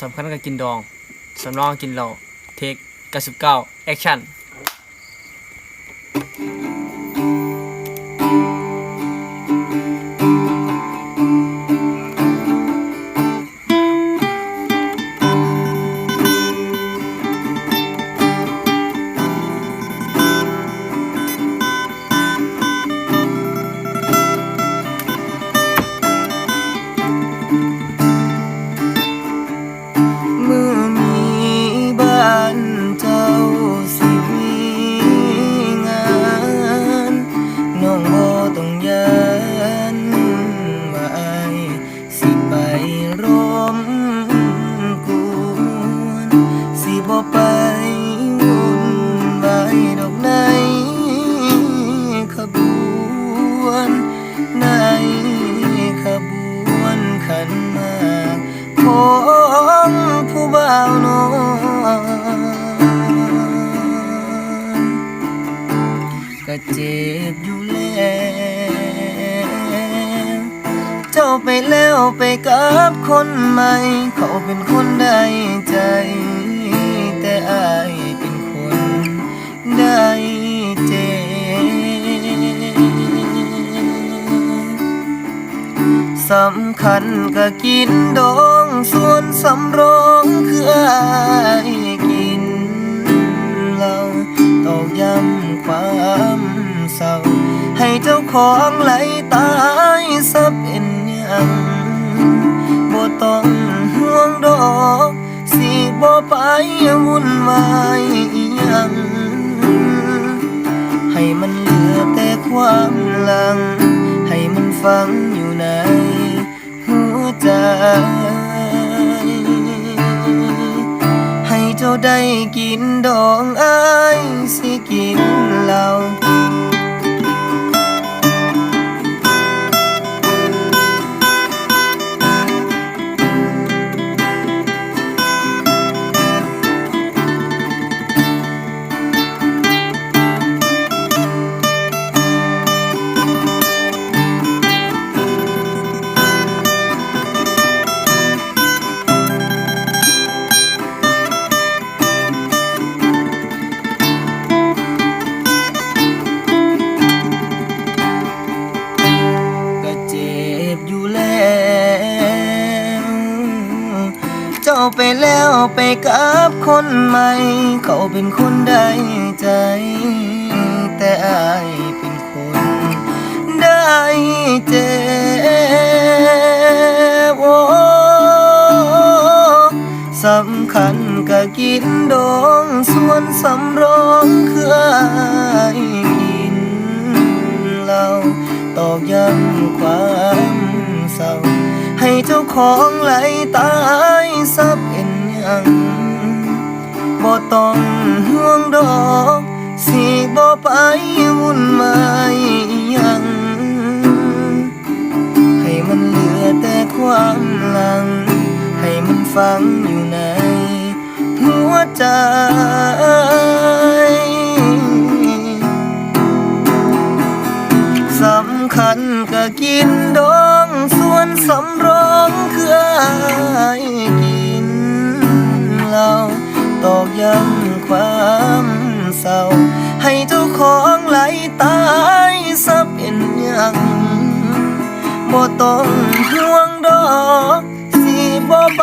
สำคัญก็กินดองสำรองกินเหล้าเทค99แอคชั่น แล้วไปกับคนใหม่ เขาเป็นคนได้ใจ แต่อายเป็นคนได้เจ็บสำคัญก็กินดองส่วนสำรองคืออายกินเหล้าตอกย้ำความเศร้าให้เจ้าของไหลตายซะเป็น งบ่ต้องห่วงดอก สิบ่ไปวุ่นวายอิหยังให้มันเหลือแต่ความหลัง ให้มันฝังอยู่ในหัวใจ ให้เจ้าได้กินดองอายสิกินเหล้า ไปกับคนใหม่ เขาเป็นคนได้ใจ แต่อายเป็นคนได้เจ็บโอ้สำคัญก็กินดองส่วนสำรองคืออายกินเหล้าตอกย้ำความเศร้าให้เจ้าของไหลตายซะเป็น งบ่ต้องห่วงดอก สิบ่ไปวุ่นวายอิหยัง ให้มันเหลือแต่ความหลัง ให้มันฝังอยู่ในหัวใจสำคัญก็กินดองส่วนสำ องไหลตายซะเป็นยังบ่ต้องห่วงดอกสิบ่ไป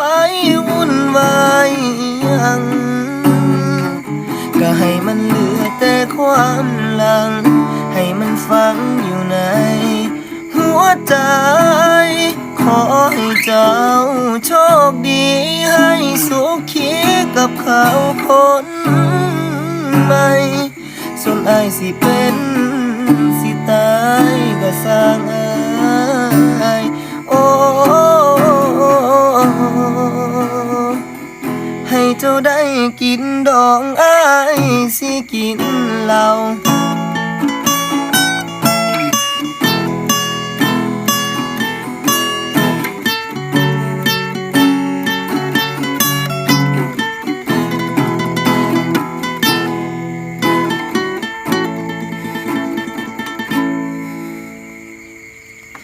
วุ่นวายยังก็ให้มันเหลือแต่ความหลัง ให้มันฝังอยู่ใน หัวใจ ขอให้เจ้าโชคดีให้สุขีกับเขาคนใหม่ ส่วนอายสิเป็นสิตายก็สร้างอายโอ้ให้เจ้าได้กินดองอายสิกินเหล้า